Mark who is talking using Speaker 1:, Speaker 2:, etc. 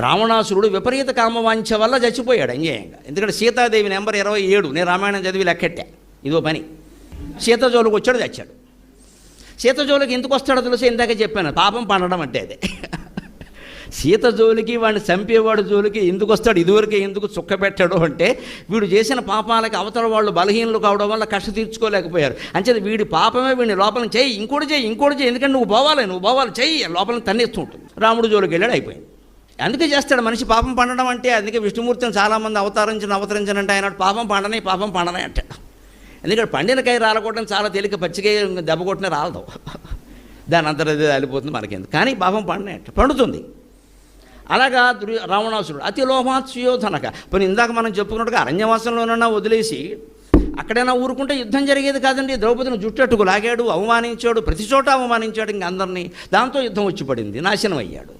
Speaker 1: రావణాసురుడు విపరీత కామవాంఛ వల్ల చచ్చిపోయాడు అంగేయంగా. ఎందుకంటే సీతాదేవి నెంబర్ ఇరవై ఏడు నేను రామాయణం చదివి లెక్కెట్టా. ఇదో పని. సీతజోలుకు వచ్చాడు చచ్చాడు. సీతజోలుకి ఎందుకు వస్తాడో తెలుసు? ఇందాక చెప్పాను పాపం పండడం అంటే అదే. సీత జోలికి వాడిని చంపేవాడు జోలికి ఎందుకు వస్తాడు? ఇదివరకే ఎందుకు చుక్కబెట్టాడు అంటే వీడు చేసిన పాపాలకి అవతల వాళ్ళు బలహీనలు కావడం వల్ల కష్ట తీర్చుకోలేకపోయారు. అంచేది వీడి పాపమే వీడిని లోపల చేయి ఇంకోటి చేయి ఇంకోటి చేయి. ఎందుకంటే నువ్వు పోవాలి నువ్వు పోవాలి చెయ్యి లోపల తన్నేస్తూ ఉంటుంది. రాముడు జోలికి వెళ్ళాడు అయిపోయింది. అందుకే చేస్తాడు. మనిషి పాపం పండడం అంటే అందుకే విష్ణుమూర్తిని చాలామంది అవతరించిన అవతరించనంటే ఆయన పాపం పండనే పాపం పండనే అంటాడు ఎందుకంటే పండినకాయ రాలకొట్టడం చాలా తేలిక పచ్చికాయ దెబ్బ కొట్టిన రాలదు. దాని అంతరం అలిపోతుంది మనకేంది కానీ పాపం పండనే అంట పండుతుంది. అలాగా దుర్ రావణాసురుడు అతి లోమాత్ సుయోధనక. పోనీ ఇందాక మనం చెప్పుకున్నట్టుగా అరణ్యవాసంలోనన్నా వదిలేసి అక్కడైనా ఊరుకుంటే యుద్ధం జరిగేది కాదండి. ద్రౌపదిని జుట్టట్టుకు లాగాడు అవమానించాడు ప్రతి చోట అవమానించాడు ఇంక అందరినీ. దాంతో యుద్ధం వచ్చి పడింది నాశనం అయ్యాడు.